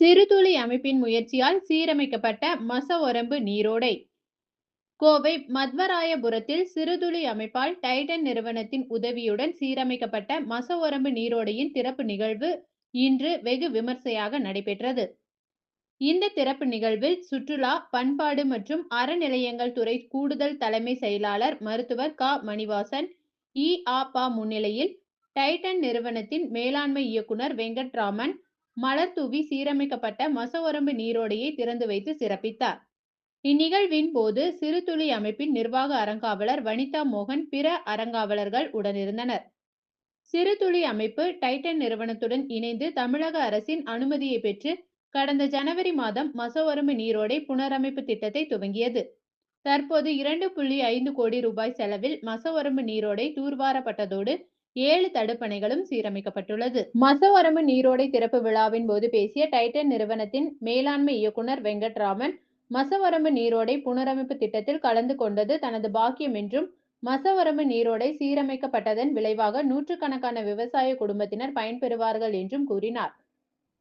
சிறுதுளி அமைப்பின் முயற்சியால் சீரமைக்கப்பட்ட மசவரம்பு நீரோடை. கோவை மத்வராயபுரத்தில் சிறுதுளி அமைப்பால் டைட்டன் நிறுவனத்தின் உதவியுடன் சீரமைக்கப்பட்ட மசவரம்பு நீரோடையின் திறப்பு நிகழ்வு இன்று வெகு விமர்சையாக நடைபெற்றது. இந்த திறப்பு நிகழ்வில் சுற்றுலா பண்பாடு மற்றும் அறநிலையங்கள் துறை கூடுதல் தலைமை செயலாளர் மருத்துவர் க. மணிவாசன் இ. ஆ. பா. முன்னிலையில் டைட்டன் நிறுவனத்தின் மேலாண்மை இயக்குனர் வெங்கட்ராமன் மலர் தூவி சீரமைக்கப்பட்ட மசவரம்பு நீரோடையை திறந்து வைத்து சிறப்பித்தார். இந்நிகழ்வின் போது சிறுதுளி அமைப்பின் நிர்வாக அறங்காவலர் வனிதா மோகன் பிற அறங்காவலர்கள் உடனிருந்தனர். சிறுதுளி அமைப்பு டைட்டன் நிறுவனத்துடன் இணைந்து தமிழக அரசின் அனுமதியை பெற்று கடந்த ஜனவரி மாதம் மசவரம்பு நீரோடை புனரமைப்பு திட்டத்தை துவங்கியது. தற்போது இரண்டு புள்ளி ஐந்து கோடி ரூபாய் செலவில் மசவரம்பு நீரோடை தூர்வாரப்பட்டதோடு ஏழு தடுப்பணைகளும் சீரமைக்கப்பட்டுள்ளது. மசவரம்பு நீரோடை திறப்பு விழாவின் போது பேசிய டைட்டன் நிறுவனத்தின் மேலாண்மை இயக்குனர் வெங்கட்ராமன் மசவரம்பு நீரோடை புனரமைப்பு திட்டத்தில் கலந்து கொண்டது தனது பாக்கியம் என்றும் மசவரம்பு நீரோடை சீரமைக்கப்பட்டதன் விளைவாக நூற்றுக்கணக்கான விவசாய குடும்பத்தினர் பயன்பெறுவார்கள் என்றும் கூறினார்.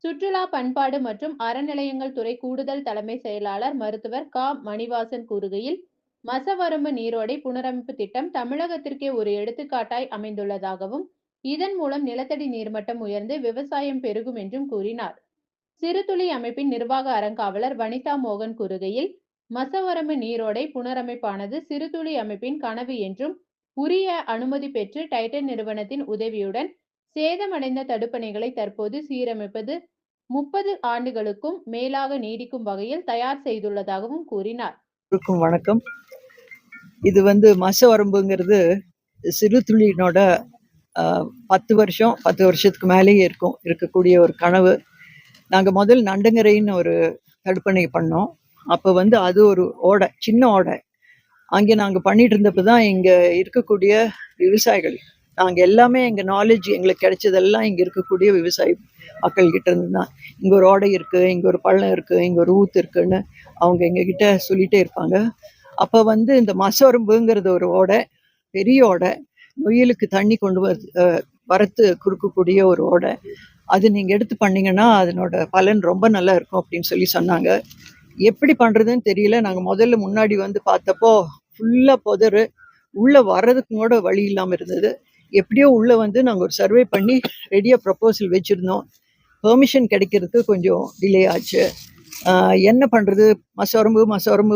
சுற்றுலா பண்பாடு மற்றும் அறநிலையங்கள் துறை கூடுதல் தலைமை செயலாளர் மருத்துவர் க. மணிவாசன் கூறுகையில் மசவரம்பு நீரோடை புனரமைப்பு திட்டம் தமிழகத்திற்கே ஒரு எடுத்துக்காட்டாய் அமைந்துள்ளதாகவும் இதன் மூலம் நிலத்தடி நீர்மட்டம் உயர்ந்து விவசாயம் பெருகும் என்றும் கூறினார். சிறுதுளி அமைப்பின் நிர்வாக அறங்காவலர் வனிதா மோகன் கூறுகையில் மசவரம்பு நீரோடை புனரமைப்பானது சிறுதுளி அமைப்பின் கனவு என்றும் உரிய அனுமதி பெற்று டைட்டன் நிறுவனத்தின் உதவியுடன் சேதமடைந்த தடுப்பணைகளை தற்போது சீரமைப்பது முப்பது ஆண்டுகளுக்கும் மேலாக நீடிக்கும் வகையில் தயார் செய்துள்ளதாகவும் கூறினார். வணக்கம். இது வந்து மச வரம்புங்கிறது சிறு துளியினோட பத்து வருஷம் பத்து வருஷத்துக்கு மேலேயே இருக்கும். இருக்கக்கூடிய ஒரு கனவு. நாங்கள் முதல் நண்டங்கரைன்னு ஒரு தடுப்பணை பண்ணோம். அப்போ வந்து அது ஒரு ஓடை சின்ன ஓடை. அங்கே நாங்கள் பண்ணிட்டு இருந்தப்போ தான் இங்கே இருக்கக்கூடிய விவசாயிகள் நாங்கள் எல்லாமே எங்கள் நாலேஜ் எங்களுக்கு கிடைச்சதெல்லாம் இங்கே இருக்கக்கூடிய விவசாய மக்கள்கிட்ட இருந்து தான். இங்கே ஒரு ஓடை இருக்குது இங்கே ஒரு பள்ளம் இருக்குது இங்கே ஒரு ஊத்து இருக்குன்னு அவங்க எங்ககிட்ட சொல்லிகிட்டே இருப்பாங்க. அப்போ வந்து இந்த மசவரம்புங்கிறது ஒரு ஓடை பெரிய ஓடை நொயிலுக்கு தண்ணி கொண்டு வர வரத்து கொடுக்கக்கூடிய ஒரு ஓடை. அது நீங்கள் எடுத்து பண்ணீங்கன்னா அதனோட பலன் ரொம்ப நல்லா இருக்கும் அப்படின்னு சொல்லி சொன்னாங்க. எப்படி பண்ணுறதுன்னு தெரியல. நாங்கள் முதல்ல முன்னாடி வந்து பார்த்தப்போ ஃபுல்லாக புதரு உள்ளே வர்றதுக்கு கூட வழி இல்லாமல் இருந்தது. எப்படியோ உள்ளே வந்து நாங்கள் ஒரு சர்வே பண்ணி ரெடியாக ப்ரப்போசல் வச்சுருந்தோம். பெர்மிஷன் கிடைக்கிறதுக்கு கொஞ்சம் டிலே ஆச்சு. என்ன பண்ணுறது மசோரம்பு மசோரம்பு